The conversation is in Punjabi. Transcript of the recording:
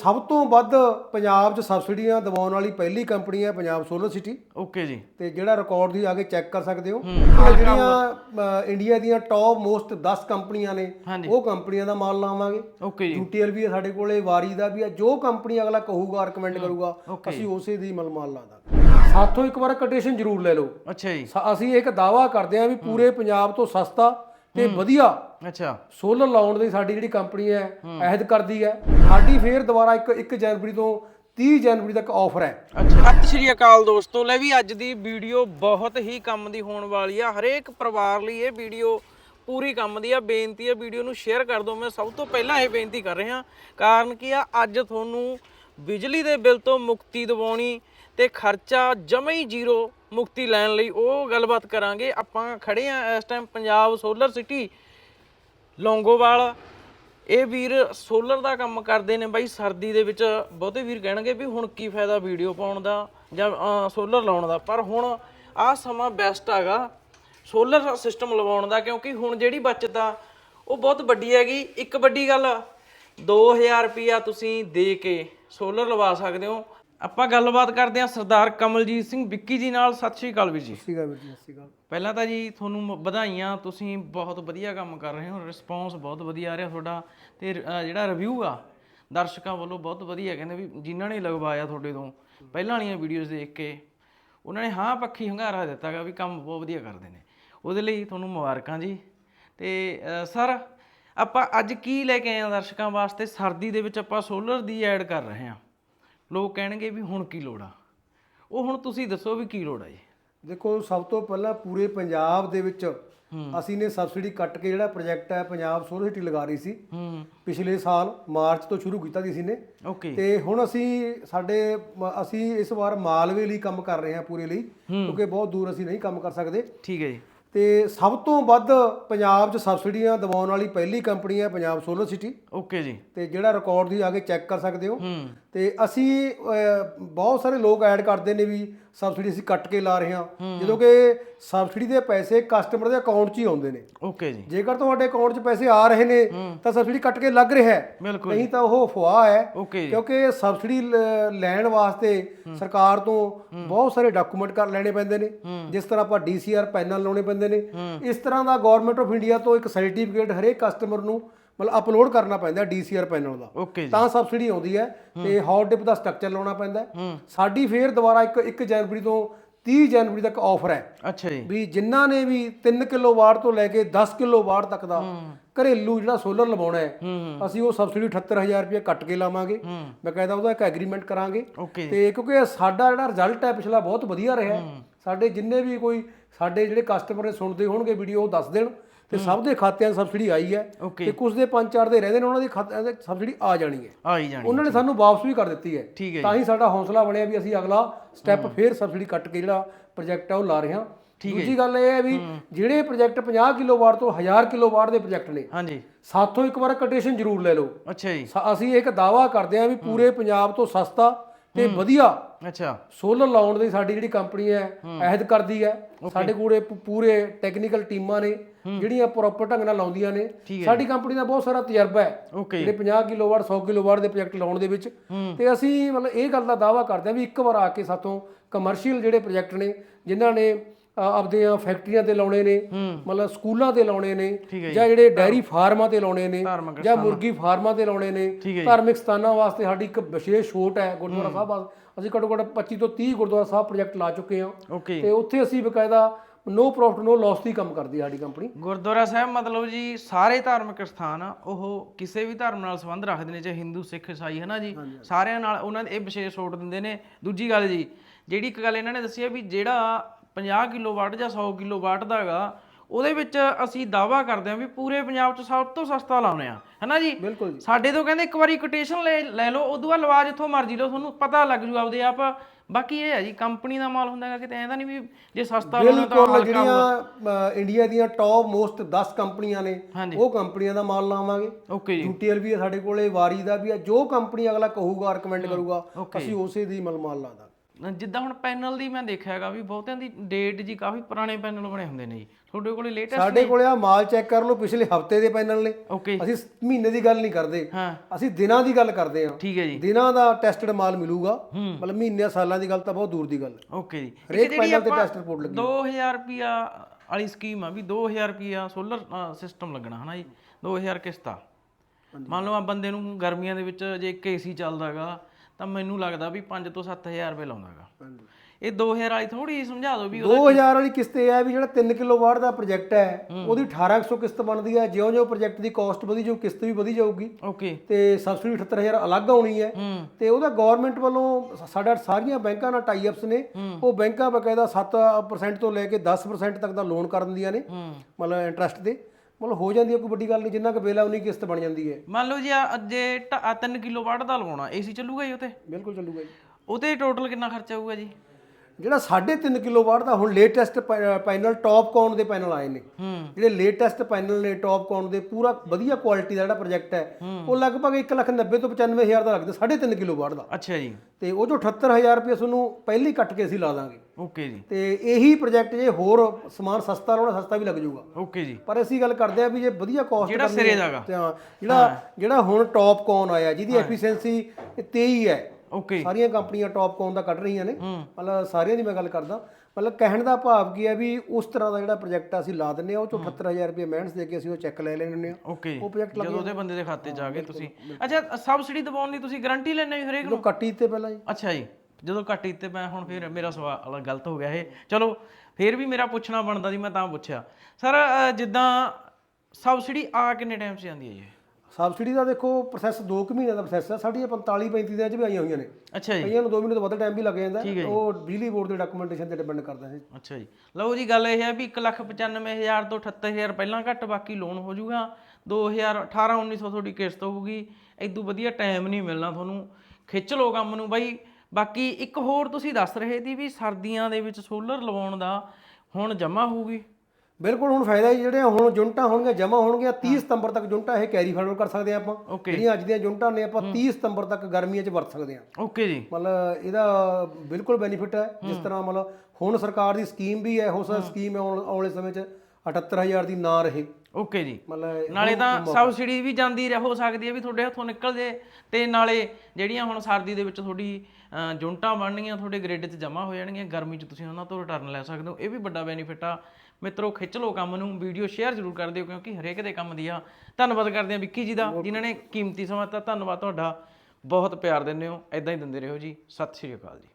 ਸਭ ਤੋਂ ਵੱਧ ਪੰਜਾਬ 'ਚ ਸਬਸਿਡੀਆਂ ਦਿਵਾਉਣ ਵਾਲੀ ਪਹਿਲੀ ਕੰਪਨੀ ਹੈ ਪੰਜਾਬ ਸੋਲਰ ਸਿਟੀ ਓਕੇ ਜੀ। ਤੇ ਜਿਹੜਾ ਰਿਕਾਰਡ ਤੁਸੀਂ ਆ ਕੇ ਚੈੱਕ ਕਰ ਸਕਦੇ ਹੋ। ਇਹ ਜਿਹੜੀਆਂ ਇੰਡੀਆ ਦੀਆਂ ਟੌਪ ਮੋਸਟ 10 ਕੰਪਨੀਆਂ ਨੇ। ਉਹ ਕੰਪਨੀਆਂ ਦਾ ਮਾਲ ਲਾਵਾਂਗੇ। ਓਕੇ ਜੀ। ਯੂਟੀਐਲ ਵੀ ਹੈ ਸਾਡੇ ਕੋਲੇ ਵਾਰੀ ਦਾ ਵੀ ਹੈ। ਜੋ ਕੰਪਨੀ ਅਗਲਾ ਕਹੂਗਾ ਰეკਮੈਂਡ ਕਰੂਗਾ। ਅਸੀਂ ਉਸੇ ਦੀ ਮਲ ਮਾਲ ਲਾ ਦਾਂਗੇ। ਸਾਥੋਂ ਇੱਕ ਵਾਰ ਕੋਟੇਸ਼ਨ ਜ਼ਰੂਰ ਲੈ ਲਓ। ਅੱਛਾ ਜੀ। ਅਸੀਂ ਇੱਕ ਦਾਵਾ ਕਰਦੇ ਹਾਂ ਵੀ ਪੂਰੇ ਪੰਜਾਬ ਤੋਂ ਸਸਤਾ ਤੇ ਵਧੀਆ ਅੱਛਾ। ਸੋਲਰ ਲਾਉਣ ਦੀ ਸਾਡੀ ਜਿਹੜੀ ਕੰਪਨੀ ਹੈ ਅਹਿਦ ਕਰਦੀ ਹੈ। ਸਾਡੀ ਫੇਰ ਦੁਬਾਰਾ ਇੱਕ 1 ਜਨਵਰੀ ਤੋਂ 30 ਜਨਵਰੀ ਤੱਕ ਆਫਰ ਹੈ। ਅੱਛਾ। ਸਤਿ ਸ਼੍ਰੀ ਅਕਾਲ ਦੋਸਤੋ ਲੈ ਵੀ ਅੱਜ ਦੀ ਵੀਡੀਓ ਬਹੁਤ ਹੀ ਕੰਮ ਦੀ ਹੋਣ ਵਾਲੀ ਆ। ਹਰੇਕ ਪਰਿਵਾਰ ਲਈ ਇਹ ਵੀਡੀਓ ਪੂਰੀ ਕੰਮ ਦੀ ਆ। ਬੇਨਤੀ ਹੈ ਵੀਡੀਓ ਨੂੰ ਸ਼ੇਅਰ ਕਰ ਦਿਓ। ਮੈਂ ਸਭ ਤੋਂ ਪਹਿਲਾਂ ਇਹ ਬੇਨਤੀ ਕਰ ਰਿਹਾ ਕਾਰਨ ਕੀ ਆ? ਅੱਜ ਤੁਹਾਨੂੰ ਬਿਜਲੀ ਦੇ ਬਿੱਲ ਤੋਂ ਮੁਕਤੀ ਦਿਵਾਉਣੀ ਤੇ ਖਰਚਾ ਜਮਾ ਹੀ ਜ਼ੀਰੋ ਮੁਕਤੀ ਲੈਣ ਲਈ ਉਹ ਗੱਲਬਾਤ ਕਰਾਂਗੇ। ਆਪਾਂ ਖੜੇ ਆ ਇਸ time Punjab solar city Longowal. ਇਹ ਵੀਰ ਸੋਲਰ ਦਾ ਕੰਮ ਕਰਦੇ ਨੇ ਬਾਈ, ਸਰਦੀ ਦੇ ਵਿੱਚ ਬਹੁਤੇ ਵੀਰ ਕਹਿਣਗੇ ਵੀ ਹੁਣ ਕੀ ਫਾਇਦਾ ਵੀਡੀਓ ਪਾਉਣ ਦਾ ਜਾਂ ਸੋਲਰ ਲਾਉਣ ਦਾ। ਪਰ ਹੁਣ ਆਹ ਸਮਾਂ ਬੈਸਟ ਹੈਗਾ ਸੋਲਰ ਸਿਸਟਮ ਲਵਾਉਣ ਦਾ, ਕਿਉਂਕਿ ਹੁਣ ਜਿਹੜੀ ਬਚਤ ਆ, ਉਹ ਬਹੁਤ ਵੱਡੀ ਹੈਗੀ। ਇੱਕ ਵੱਡੀ ਗੱਲ 2000 ਰੁਪਿਆ ਤੁਸੀਂ ਦੇ ਕੇ ਸੋਲਰ ਲਵਾ ਸਕਦੇ ਹੋ। ਆਪਾਂ ਗੱਲਬਾਤ ਕਰਦੇ ਹਾਂ ਸਰਦਾਰ ਕਮਲਜੀਤ ਸਿੰਘ ਵਿੱਕੀ ਜੀ ਨਾਲ। ਸਤਿ ਸ਼੍ਰੀ ਅਕਾਲ ਵੀਰ ਜੀ। ਸੀਗਾ ਵੀਰ ਜੀ ਸਤਿ ਸ਼੍ਰੀ ਅਕਾਲ। ਪਹਿਲਾਂ ਤਾਂ ਜੀ ਤੁਹਾਨੂੰ ਵਧਾਈਆਂ ਤੁਸੀਂ ਬਹੁਤ ਵਧੀਆ ਕੰਮ ਕਰ ਰਹੇ ਹੋ ਰਿਸਪੌਂਸ ਬਹੁਤ ਵਧੀਆ ਆ ਰਿਹਾ ਤੁਹਾਡਾ ਤੇ ਅ, ਜਿਹੜਾ ਰਿਵਿਊ ਆ ਦਰਸ਼ਕਾਂ ਵੱਲੋਂ ਬਹੁਤ ਵਧੀਆ। ਕਹਿੰਦੇ ਵੀ ਜਿਨ੍ਹਾਂ ਨੇ ਲਗਵਾਇਆ ਤੁਹਾਡੇ ਤੋਂ ਪਹਿਲਾਂ ਵਾਲੀਆਂ ਵੀਡੀਓਜ਼ ਦੇਖ ਕੇ ਉਹਨਾਂ ਨੇ ਹਾਂ ਪੱਖੀ ਹੰਗਾਰਾ ਦਿੱਤਾਗਾ ਵੀ ਕੰਮ ਬਹੁਤ ਵਧੀਆ ਕਰਦੇ ਨੇ। ਉਹਦੇ ਲਈ ਤੁਹਾਨੂੰ ਮੁਬਾਰਕਾਂ ਜੀ। ਤੇ ਅ, ਸਰ ਆਪਾਂ ਅੱਜ ਕੀ ਲੈ ਕੇ ਆਏ ਹਾਂ ਦਰਸ਼ਕਾਂ ਵਾਸਤੇ? ਸਰਦੀ ਦੇ ਵਿੱਚ ਆਪਾਂ ਸੋਲਰ ਦੀ ਐਡ ਕਰ ਰਹੇ ਹਾਂ। ਲੋਕ ਕਹਿਣਗੇ ਵੀ ਹੁਣ ਕੀ ਲੋੜ ਆ? ਉਹ ਹੁਣ ਤੁਸੀਂ ਦੱਸੋ ਵੀ ਕੀ ਲੋੜ ਆ ਜੀ? ਦੇਖੋ ਸਭ ਤੋਂ ਪਹਿਲਾਂ ਪੂਰੇ ਪੰਜਾਬ ਦੇ ਵਿੱਚ ਅਸੀਂ ਨੇ ਸਬਸਿਡੀ ਕੱਟ ਕੇ ਜਿਹੜਾ ਪ੍ਰੋਜੈਕਟ ਹੈ ਪੰਜਾਬ ਸੋਲਰ ਸਿਟੀ ਲਗਾ ਰਹੀ ਸੀ। ਹੂੰ। ਪਿਛਲੇ ਸਾਲ ਮਾਰਚ ਤੋਂ ਸ਼ੁਰੂ ਕੀਤਾ ਸੀ ਅਸੀਂ ਨੇ। ਓਕੇ। ਤੇ ਹੁਣ ਅਸੀਂ ਸਾਡੇ ਅਸੀਂ ਇਸ ਵਾਰ ਮਾਲਵੇ ਲਈ ਕੰਮ ਕਰ ਰਹੇ ਹਾਂ ਪੂਰੇ ਲਈ ਕਿਉਂਕਿ ਬਹੁਤ ਦੂਰ ਅਸੀਂ ਨਹੀਂ ਕੰਮ ਕਰ ਸਕਦੇ। ਠੀਕ ਹੈ ਜੀ। ਤੇ ਸਭ ਤੋਂ ਵੱਧ ਪੰਜਾਬ 'ਚ ਸਬਸਿਡੀਆਂ ਦਿਵਾਉਣ ਵਾਲੀ ਪਹਿਲੀ ਕੰਪਨੀ ਹੈ ਪੰਜਾਬ ਸੋਲਰ ਸਿਟੀ ਓਕੇ ਜੀ। ਤੇ ਜਿਹੜਾ ਰਿਕਾਰਡ ਤੁਸੀਂ ਆ ਕੇ ਚੈੱਕ ਕਰ ਸਕਦੇ ਹੋ। ਹੂੰ। ਤੇ ਅਸੀਂ ਅਹ, ਬਹੁਤ ਸਾਰੇ ਲੋਕ ਐਡ ਕਰਦੇ ਨੇ ਵੀ ਸਬਸਿਡੀ ਅਸੀਂ ਕੱਟ ਕੇ ਲਾ ਰਹੇ ਹਾਂ। ਜਦੋਂ ਕਿ ਸਬਸਿਡੀ ਦੇ ਪੈਸੇ ਕਸਟਮਰ ਦੇ ਅਕਾਊਂਟ 'ਚ ਹੀ ਆਉਂਦੇ ਨੇ। ਓਕੇ ਜੀ। ਜੇਕਰ ਤੁਹਾਡੇ ਅਕਾਊਂਟ 'ਚ ਪੈਸੇ ਆ ਰਹੇ ਨੇ ਤਾਂ ਸਬਸਿਡੀ ਕੱਟ ਕੇ ਲੱਗ ਰਿਹਾ ਹੈ। ਨਹੀਂ ਤਾਂ ਉਹ ਫੁਆ ਹੈ ਕਿਉਂਕਿ ਸਬਸਿਡੀ ਲੈਣ ਵਾਸਤੇ ਸਰਕਾਰ ਤੋਂ ਬਹੁਤ ਸਾਰੇ ਡਾਕੂਮੈਂਟ ਕਰ ਲੈਣੇ ਪੈਂਦੇ ਨੇ। ਜਿਸ ਤਰ੍ਹਾਂ ਆਪਾਂ ਡੀਸੀਆਰ ਪੈਨਲ ਲਾਉਣੇ ਪੈਂਦੇ ਨੇ। ਇਸ ਤਰ੍ਹਾਂ ਦਾ ਗਵਰਨਮੈਂਟ ਆਫ ਇੰਡੀਆ ਤੋਂ ਇੱਕ ਸਰਟੀਫਿਕੇਟ ਹਰੇਕ ਕਸਟਮਰ ਨੂੰ ਮਤਲਬ ਅਪਲੋਡ ਕਰਨਾ ਪੈਂਦਾ ਡੀਸੀਆਰ ਪੈਨਲ ਦਾ। ਓਕੇ ਜੀ। ਤਾਂ ਸਬਸਿਡੀ ਆਉਂਦੀ ਹੈ ਤੇ ਹੌਟ ਡਿਪ ਦਾ ਸਟਰਕਚਰ ਲਾਉਣਾ ਪੈਂਦਾ। ਸਾਡੀ ਫੇਰ ਦੁਬਾਰਾ ਇੱਕ 1 ਜਨਵਰੀ ਤੋਂ 30 ਜਨਵਰੀ ਤੱਕ ਆਫਰ ਹੈ। ਅੱਛਾ ਜੀ। ਵੀ ਜਿਨ੍ਹਾਂ ਨੇ ਵੀ 3 ਕਿਲੋਵਾਟ ਤੋਂ ਲੈ ਕੇ 10 ਕਿਲੋਵਾਟ ਤੱਕ ਦਾ ਘਰੇਲੂ ਜਿਹੜਾ ਸੋਲਰ ਲਵਾਉਣਾ ਹੈ ਅਸੀਂ ਉਹ ਸਬਸਿਡੀ 78000 ਰੁਪਏ ਕੱਟ ਕੇ ਲਾਵਾਂਗੇ। ਬਕਾਇਦਾ ਉਹਦਾ ਇੱਕ ਐਗਰੀਮੈਂਟ ਕਰਾਂਗੇ। ਤੇ ਕਿਉਂਕਿ ਸਾਡਾ ਜਿਹੜਾ ਰਿਜ਼ਲਟ ਹੈ ਪਿਛਲਾ ਬਹੁਤ ਵਧੀਆ ਰਿਹਾ। ਸਾਡੇ ਜਿੰਨੇ ਵੀ ਕੋਈ ਸਾਡੇ ਜਿਹੜੇ ਕਸਟਮਰ ਨੇ ਸੁਣਦੇ ਹੋਣਗੇ ਵੀਡੀਓ ਉਹ ਦੱਸ ਦੇਣ। ਤੇ ਸਭ ਦੇ ਖਾਤਿਆਂ ਸਬਸਿਡੀ ਆਈ ਹੈ ਤੇ ਕੁਝ ਦੇ ਪੰਜ ਚਾਰ ਦੇ ਰਹਿੰਦੇ ਨੇ ਉਹਨਾਂ ਦੇ ਖਾਤਿਆਂ ਸਬਸਿਡੀ ਆ ਜਾਣੀ ਹੈ। ਆ ਹੀ ਜਾਣੀ ਉਹਨਾਂ ਨੇ ਸਾਨੂੰ ਵਾਪਸ ਵੀ ਕਰ ਦਿੱਤੀ ਹੈ। ਤਾਂ ਹੀ ਸਾਡਾ ਹੌਸਲਾ ਬਣਿਆ ਵੀ ਅਸੀਂ ਅਗਲਾ ਸਟੈਪ ਫੇਰ ਸਬਸਿਡੀ ਕੱਟ ਕੇ ਜਿਹੜਾ ਪ੍ਰੋਜੈਕਟ ਹੈ ਉਹ ਲਾ ਰਹੇ ਹਾਂ। ਦੂਜੀ ਗੱਲ ਇਹ ਹੈ ਵੀ ਜਿਹੜੇ ਪ੍ਰੋਜੈਕਟ 50 ਕਿਲੋਵਾਟ ਤੋਂ 1000 ਕਿਲੋਵਾਟ ਦੇ ਪ੍ਰੋਜੈਕਟ ਨੇ ਹਾਂਜੀ। ਸਾਥੋਂ ਇੱਕ ਵਾਰ ਕੋਟੇਸ਼ਨ ਜ਼ਰੂਰ ਲੈ ਲਓ। ਅੱਛਾ ਜੀ। ਅਸੀਂ ਇੱਕ ਦਾਵਾ ਕਰਦੇ ਹਾਂ ਵੀ ਪੂਰੇ ਪੰਜਾਬ ਤੋਂ ਸਸਤਾ ਤੇ ਵਧੀਆ। ਅੱਛਾ। ਸੋਲਰ ਲਾਉਣ ਦੀ ਸਾਡੀ ਜਿਹੜੀ ਕੰਪਨੀ ਹੈ ਅਹਿਦ ਕਰਦੀ ਹੈ। ਸਾਡੇ ਕੋਲੇ ਪੂਰੇ ਟੈਕਨੀਕਲ ਟੀਮਾਂ ਨੇ ਜਿਹੜੀਆਂ ਪ੍ਰੋਪਰ ਢੰਗ ਨਾਲ ਲਾਉਂਦੀਆਂ ਨੇ। ਸਾਡੀ ਕੰਪਨੀ ਦਾ ਬਹੁਤ ਸਾਰਾ ਤਜਰਬਾ ਹੈ। ਜਿਹੜੇ 50 ਕਿਲੋਵਾਟ 100 ਕਿਲੋਵਾਟ ਦੇ ਪ੍ਰੋਜੈਕਟ ਲਾਉਣ ਦੇ ਵਿੱਚ। ਤੇ ਅਸੀਂ ਮਤਲਬ ਇਹ ਗੱਲ ਦਾ ਦਾਵਾ ਕਰਦੇ ਹਾਂ ਵੀ ਇੱਕ ਵਾਰ ਆ ਕੇ ਸਾਥੋਂ ਕਮਰਸ਼ੀਅਲ ਜਿਹੜੇ ਪ੍ਰੋਜੈਕਟ ਨੇ ਜਿਨ੍ਹਾਂ ਨੇ ਅ, ਆਪਦੀਆਂ ਫੈਕਟਰੀਆਂ ਤੇ ਲਾਉਣੇ ਨੇ ਮਤਲਬ ਸਕੂਲਾਂ ਤੇ ਲਾਉਣੇ ਨੇ ਜਾਂ। ਜਿਹੜੇ ਡੈਰੀ ਫਾਰਮਾਂ ਤੇ ਲਾਉਣੇ ਨੇ ਜਾਂ ਮੁਰਗੀ ਫਾਰਮਾਂ ਤੇ ਲਾਉਣੇ ਨੇ। ਧਾਰਮਿਕ ਸਥਾਨਾਂ ਵਾਸਤੇ ਸਾਡੀ ਇੱਕ ਵਿਸ਼ੇਸ਼ ਛੋਟ ਹੈ ਗੁਰਦੁਆਰਾ ਸਾਹਿਬ ਅਸੀਂ ਘੱਟੋ ਘੱਟ 25 ਤੋਂ 30 ਗੁਰਦੁਆਰਾ ਸਾਹਿਬ ਪ੍ਰੋਜੈਕਟ ਲਾ ਚੁੱਕੇ ਹਾਂ। ਤੇ ਉੱਥੇ ਅਸੀਂ ਬਕਾਇਦਾ ਨੋ ਪ੍ਰੋਫਿਟ ਨੋ ਲਾਸ ਦੀ ਕੰਮ ਕਰਦੀ ਸਾਡੀ ਕੰਪਨੀ ਗੁਰਦੁਆਰਾ ਸਾਹਿਬ ਮਤਲਬ ਜੀ ਸਾਰੇ ਧਾਰਮਿਕ ਸਥਾਨ ਆ ਉਹ ਕਿਸੇ ਵੀ ਧਰਮ ਨਾਲ ਸੰਬੰਧ ਰੱਖਦੇ ਨੇ ਚਾਹੇ ਹਿੰਦੂ ਸਿੱਖ ਈਸਾਈ ਹੈ ਨਾ ਜੀ ਸਾਰਿਆਂ ਨਾਲ ਉਹਨਾਂ ਦੇ ਇਹ ਵਿਸ਼ੇਸ਼ ਛੋਟ ਦਿੰਦੇ ਨੇ। ਦੂਜੀ ਗੱਲ ਜੀ ਜਿਹੜੀ ਇੱਕ ਗੱਲ ਇਹਨਾਂ ਨੇ ਦੱਸੀ ਹੈ ਵੀ ਜਿਹੜਾ 50 ਕਿਲੋਵਾਟ ਜਾਂ 100 ਕਿਲੋਵਾਟ ਦਾ ਹੈਗਾ ਉਹਦੇ ਵਿੱਚ ਅਸੀਂ ਦਾਵਾ ਕਰਦੇ ਹਾਂ ਵੀ ਪੂਰੇ ਪੰਜਾਬ 'ਚ ਸਭ ਤੋਂ ਸਸਤਾ ਲਾਉਨੇ ਆ। ਹੈਨਾ ਜੀ? ਬਿਲਕੁਲ ਜੀ। ਸਾਡੇ ਤੋਂ ਕਹਿੰਦੇ ਇੱਕ ਵਾਰੀ ਕੋਟੇਸ਼ਨ ਲੈ ਲੈ ਲਓ ਉਦੋਂ ਬਾਅਦ ਲਵਾ ਜਿੱਥੋਂ ਮਰਜ਼ੀ ਲਓ ਤੁਹਾਨੂੰ ਪਤਾ ਲੱਗ ਜੂ ਆਪਦੇ ਆਪ। ਬਾਕੀ ਇਹ ਹੈ ਜੀ ਕੰਪਨੀ ਦਾ ਮਾਲ ਹੁੰਦਾ ਹੈਗਾ ਕਿਤੇ ਐਂ ਤਾਂ ਨਹੀਂ ਵੀ ਜੇ ਸਸਤਾ ਲਾਉਣਾ ਤਾਂ ਬਿਲਕੁਲ ਜਿਹੜੀਆਂ ਇੰਡੀਆ ਦੀਆਂ ਟੌਪ ਮੋਸਟ 10 ਕੰਪਨੀਆਂ ਨੇ। ਉਹ ਕੰਪਨੀਆਂ ਦਾ ਮਾਲ ਲਾਵਾਂਗੇ। ਓਕੇ ਜੀ। ਯੂਟੀਐਲ ਵੀ ਹੈ ਸਾਡੇ ਕੋਲੇ ਵਾਰੀ ਦਾ ਵੀ ਹੈ ਜੋ ਕੰਪਨੀ ਅਗਲਾ ਕਹੂਗਾ ਰეკਮੈਂਡ ਕਰੂਗਾ ਅਸੀਂ ਉਸੇ ਦੀ ਮਲ ਮਾਲ ਲਾ ਦਾਂਗੇ। ਜਿੱਦਾਂ ਹੁਣ ਪੈਨਲ ਦੀ ਮੈਂ ਦੇਖਿਆ ਹੈਗਾ ਵੀ ਬਹੁਤਿਆਂ ਦੀ ਡੇਟ ਜੀ ਕਾਫੀ ਪੁਰਾਣੇ ਪੈਨਲ ਬਣੇ ਹੁੰਦੇ ਨੇ ਜੀ। ਤੁਹਾਡੇ ਕੋਲੇ ਲੇਟੈਸਟ ਸਾਡੇ ਕੋਲੇ ਆ ਮਾਲ ਚੈੱਕ ਕਰ ਲਓ ਪਿਛਲੇ ਹਫ਼ਤੇ ਦੇ ਪੈਨਲ ਨੇ। ਓਕੇ ਅਸੀਂ ਮਹੀਨੇ ਦੀ ਗੱਲ ਨਹੀਂ ਕਰਦੇ। ਹਾਂ। ਅਸੀਂ ਦਿਨਾਂ ਦੀ ਗੱਲ ਕਰਦੇ ਹਾਂ। ਠੀਕ ਹੈ ਜੀ। ਦਿਨਾਂ ਦਾ ਟੈਸਟਡ ਮਾਲ ਮਿਲੂਗਾ। ਮਤਲਬ ਮਹੀਨਿਆਂ ਸਾਲਾਂ ਦੀ ਗੱਲ ਤਾਂ ਬਹੁਤ ਦੂਰ ਦੀ ਗੱਲ ਹੈ। ਓਕੇ ਜੀ। ਹਰੇਕ ਪੈਨਲ ਤੇ ਟੈਸਟ ਰਿਪੋਰਟ ਲੱਗੀ 2000 ਰੁਪਿਆ ਵਾਲੀ ਸਕੀਮ ਆ ਵੀ 2000 ਰੁਪਿਆ ਸੋਲਰ ਸਿਸਟਮ ਲੱਗਣਾ ਹਨਾ ਜੀ? 2000 ਕਿਸ਼ਤਾ। ਮੰਨ ਲਓ ਆ ਬੰਦੇ ਨੂੰ ਗਰਮੀਆਂ ਦੇ ਵਿੱਚ ਜੇ ਇੱਕ ਏਸੀ ਚੱਲਦਾਗਾ ਤਾਂ ਮੈਨੂੰ ਲੱਗਦਾ ਵੀ 5 ਤੋਂ 7000 ਰੁਪਏ ਲਾਉਂਦਾਗਾ। ਇਹ 2000 ਵਾਲੀ ਥੋੜੀ ਸਮਝਾ ਦਿਓ ਵੀ 2000 ਵਾਲੀ ਕਿਸ਼ਤ ਇਹ ਹੈ ਵੀ ਜਿਹੜਾ 3 ਕਿਲੋਵਾਟ ਦਾ ਪ੍ਰੋਜੈਕਟ ਹੈ ਉਹਦੀ 1800 ਕਿਸ਼ਤ ਬਣਦੀ ਹੈ। ਜਿਉਂ-ਜਿਉਂ ਪ੍ਰੋਜੈਕਟ ਦੀ ਕਾਸਟ ਵਧੀ ਜਾਊ ਕਿਸ਼ਤ ਵੀ ਵਧੀ ਜਾਊਗੀ। ਓਕੇ ਤੇ ਸਬਸਿਡੀ 78000 ਅਲੱਗ ਆਉਣੀ ਹੈ। ਤੇ ਉਹਦਾ ਗਵਰਨਮੈਂਟ ਵੱਲੋਂ ਸਾਡਾ ਸਾਰੀਆਂ ਬੈਂਕਾਂ ਨਾਲ ਟਾਈ ਅਪਸ ਨੇ। ਉਹ ਬੈਂਕਾਂ ਬਕਾਇਦਾ 7% ਤੋਂ ਲੈ ਕੇ 10% ਤੱਕ ਦਾ ਲੋਨ ਕਰ ਦਿੰਦੀਆਂ ਨੇ। ਮਤਲਬ ਇੰਟਰਸਟ ਤੇ ਮਤਲਬ ਹੋ ਜਾਂਦੀ ਹੈ ਕੋਈ ਵੱਡੀ ਗੱਲ ਨਹੀਂ ਜਿੰਨਾ ਕੁ ਬਿੱਲ ਆ ਉਨੀ ਕਿਸ਼ਤ ਬਣ ਜਾਂਦੀ ਹੈ। ਮੰਨ ਲਓ ਜੀ ਆ ਜੇ 3 ਕਿਲੋ ਵਾਟ ਦਾ ਲਵਾਉਣਾ ਏਸੀ ਚੱਲੂਗਾ ਜੀ ਉਤੇ ਬਿਲਕੁਲ ਚੱਲੂਗਾ ਜੀ। ਉਤੇ ਟੋਟਲ ਕਿੰਨਾ ਖਰਚਾ ਆਊਗਾ ਜੀ? ਜਿਹੜਾ 3.5 ਕਿਲੋਵਾਟ ਦਾ ਹੁਣ ਲੇਟੈਸਟ ਪੈਨਲ ਟੌਪ ਕਾਊਂਟ ਦੇ ਪੈਨਲ ਆਏ ਨੇ। ਜਿਹੜੇ ਲੇਟੈਸਟ ਪੈਨਲ ਨੇ ਟੌਪ ਕਾਊਂਟ ਦੇ ਪੂਰਾ ਵਧੀਆ ਕੁਆਲਿਟੀ ਦਾ ਜਿਹੜਾ ਪ੍ਰੋਜੈਕਟ ਹੈ ਉਹ ਲਗਭਗ 1,90 ਤੋਂ 95000 ਦਾ ਲੱਗਦਾ 3.5 ਕਿਲੋਵਾਟ ਦਾ ਅੱਛਾ ਜੀ। ਤੇ ਉਹ ਜੋ 78000 ਰੁਪਏ ਤੁਹਾਨੂੰ ਪਹਿਲੇ ਕੱਟ ਕੇ ਅਸੀਂ ਲਾ ਦਾਂਗੇ। ਓਕੇ ਜੀ। ਤੇ ਇਹੀ ਪ੍ਰੋਜੈਕਟ ਜੇ ਹੋਰ ਸਮਾਨ ਸਸਤਾ ਲਾਉਣਾ ਸਸਤਾ ਵੀ ਲੱਗ ਜਾਊਗਾ। ਓਕੇ ਜੀ। ਪਰ ਅਸੀਂ ਗੱਲ ਕਰਦੇ ਆ ਵੀ ਜੇ ਵਧੀਆ ਕਾਸਟ ਜਿਹੜਾ ਸਿਰੇ ਹਾਂ ਜਿਹੜਾ ਜਿਹੜਾ ਹੁਣ ਟੌਪ ਕੌਨ ਆਇਆ ਜਿਹਦੀ ਐਫੀਸ਼ੀਐਂਸੀ 23 ਹੈ ਓਕੇ ਸਾਰੀਆਂ ਕੰਪਨੀਆਂ ਟੌਪ ਕੌਨ ਦਾ ਕੱਢ ਰਹੀਆਂ ਨੇ। ਮਤਲਬ ਸਾਰੀਆਂ ਦੀ ਮੈਂ ਗੱਲ ਕਰਦਾ। ਮਤਲਬ ਕਹਿਣ ਦਾ ਭਾਵ ਕੀ ਹੈ ਵੀ ਉਸ ਤਰ੍ਹਾਂ ਦਾ ਜਿਹੜਾ ਪ੍ਰੋਜੈਕਟ ਅਸੀਂ ਲਾ ਦਿੰਨੇ ਆ ਉਹ ਚੋਂ 78000 ਰੁਪਏ ਮਿਹਨਤ ਦੇ ਕੇ ਅਸੀਂ ਉਹ ਚੈੱਕ ਲੈ ਲੈਣੇ ਆ ਓਕੇ ਉਹ ਪ੍ਰੋਜੈਕਟ ਜਦੋਂ ਉਹਦੇ ਬੰਦੇ ਦੇ ਖਾਤੇ 'ਚ ਆ ਗਏ ਤੁਸੀਂ। ਅੱਛਾ ਸਬਸਿਡੀ ਦਿਵਾਉਣ ਦੀ ਤੁਸੀਂ ਗਾਰੰਟੀ ਲੈਣੇ ਹਰੇਕ ਨੂੰ? ਕੱਟੀ ਤੇ ਪਹਿਲਾਂ ਜੀ। ਅੱਛਾ ਜੀ। ਜਦੋਂ ਕੱਟ ਤੇ ਮੈਂ ਹੁਣ ਫਿਰ ਮੇਰਾ ਸਵਾਲ ਗਲਤ ਹੋ ਗਿਆ ਇਹ। ਚਲੋ ਫਿਰ ਵੀ ਮੇਰਾ ਪੁੱਛਣਾ ਬਣਦਾ ਸੀ ਮੈਂ ਤਾਂ ਪੁੱਛਿਆ। ਸਰ ਜਿੱਦਾਂ ਸਬਸਿਡੀ ਆ ਕਿੰਨੇ ਟਾਈਮ 'ਚ ਜਾਂਦੀ ਹੈ ਜੀ? ਸਬਸਿਡੀ ਦਾ ਦੇਖੋ ਪ੍ਰੋਸੈਸ 2 ਕੁ ਮਹੀਨੇ ਦਾ ਪ੍ਰੋਸੈਸ ਹੈ ਸਾਡੀਆਂ 45 35 ਦਿਨਾਂ ਚ ਵੀ ਆਈਆਂ ਹੋਈਆਂ ਨੇ। ਅੱਛਾ ਜੀ। ਕਈਆਂ ਨੂੰ 2 ਮਹੀਨੇ ਤੋਂ ਵੱਧ ਟਾਈਮ ਵੀ ਲੱਗ ਜਾਂਦਾ। ਉਹ ਬਿਜਲੀ ਬੋਰਡ ਦੇ ਡਾਕੂਮੈਂਟੇਸ਼ਨ ਤੇ ਡਿਪੈਂਡ ਕਰਦਾ ਹੈ ਅੱਛਾ ਜੀ। ਲਓ ਜੀ ਗੱਲ ਇਹ ਹੈ ਵੀ 195000 ਤੋਂ 78000 ਪਹਿਲਾਂ ਘੱਟ ਬਾਕੀ ਲੋਨ ਹੋ ਜਾਊਗਾ 2018 1900 ਤੁਹਾਡੀ ਕਿਸ਼ਤ ਹੋਊਗੀ। ਇਦੋਂ ਵਧੀਆ ਟਾਈਮ ਨਹੀਂ ਮਿਲਣਾ ਤੁਹਾਨੂੰ। ਖਿੱਚ ਲਓ ਕੰਮ ਨੂੰ ਬਾਈ। ਬਾਕੀ ਇੱਕ ਹੋਰ ਤੁਸੀਂ ਦੱਸ ਰਹੇ ਸੀ ਵੀ ਸਰਦੀਆਂ ਦੇ ਵਿੱਚ ਸੋਲਰ ਲਵਾਉਣ ਦਾ ਹੁਣ ਜਮਾ ਹੋਊਗੀ। ਬਿਲਕੁਲ ਹੁਣ ਫਾਇਦਾ ਹੀ ਜਿਹੜੇ ਹੁਣ ਯੂਨਿਟਾਂ ਹੋਣਗੀਆਂ ਜਮ੍ਹਾਂ ਹੋਣਗੀਆਂ 30 ਸਤੰਬਰ ਤੱਕ ਯੂਨਿਟਾਂ ਇਹ ਕੈਰੀ ਫਾਰਵਰਡ ਕਰ ਸਕਦੇ ਆ ਆਪਾਂ। ਜਿਹੜੀਆਂ ਅੱਜ ਦੀਆਂ ਯੂਨਿਟਾਂ ਨੇ ਆਪਾਂ 30 ਸਤੰਬਰ ਤੱਕ ਗਰਮੀਆਂ 'ਚ ਵਰਤ ਸਕਦੇ ਆ। ਓਕੇ ਜੀ। ਮਤਲਬ ਇਹਦਾ ਬਿਲਕੁਲ ਬੈਨੀਫਿਟ ਹੈ ਜਿਸ ਤਰ੍ਹਾਂ ਮਤਲਬ ਹੁਣ ਸਰਕਾਰ ਦੀ ਸਕੀਮ ਵੀ ਹੈ ਹੋ। ਸਕਦਾ ਸਕੀਮ ਆਉਣ ਵਾਲੇ ਸਮੇਂ 'ਚ 78000 ਦੀ ਨਾ ਰਹੇ। ਓਕੇ ਜੀ। ਮਤਲਬ ਨਾਲੇ ਤਾਂ ਸਬਸਿਡੀ ਵੀ ਜਾਂਦੀ ਰਹਿ ਹੋ ਸਕਦੀ ਹੈ ਵੀ ਤੁਹਾਡੇ ਹੱਥੋਂ ਨਿਕਲ ਜੇ ਤੇ ਨਾਲੇ ਜਿਹੜੀਆਂ ਹੁਣ ਸਰਦੀ ਦੇ ਵਿੱਚ ਤੁਹਾਡੀ ਜੁੰਟਾਂ ਬਣਨਗੀਆਂ ਤੁਹਾਡੇ ਗ੍ਰਿਡ 'ਚ ਜਮ੍ਹਾਂ ਹੋ ਜਾਣਗੀਆਂ ਗਰਮੀ 'ਚ ਤੁਸੀਂ ਉਹਨਾਂ ਤੋਂ ਰਿਟਰਨ ਲੈ ਸਕਦੇ ਹੋ। ਇਹ ਵੀ ਵੱਡਾ ਬੈਨੀਫਿਟ ਆ। ਮਿੱਤਰੋ ਖਿੱਚ ਲਓ ਕੰਮ ਨੂੰ ਵੀਡੀਓ ਸ਼ੇਅਰ ਜ਼ਰੂਰ ਕਰ ਦਿਓ ਕਿਉਂਕਿ ਹਰੇਕ ਦੇ ਕੰਮ ਦੀ ਆ। ਧੰਨਵਾਦ ਕਰਦੇ ਆ ਵਿੱਕੀ ਜੀ ਦਾ ਜਿਨ੍ਹਾਂ ਨੇ ਕੀਮਤੀ ਸਮਾਂ ਦਿੱਤਾ। ਧੰਨਵਾਦ ਤੁਹਾਡਾ ਬਹੁਤ ਪਿਆਰ ਦਿੰਦੇ ਹੋ। ਐਦਾਂ ਹੀ ਦਿੰਦੇ ਰਹੋ ਜੀ। ਸਤਿ ਸ਼੍ਰੀ ਅਕਾਲ ਜੀ।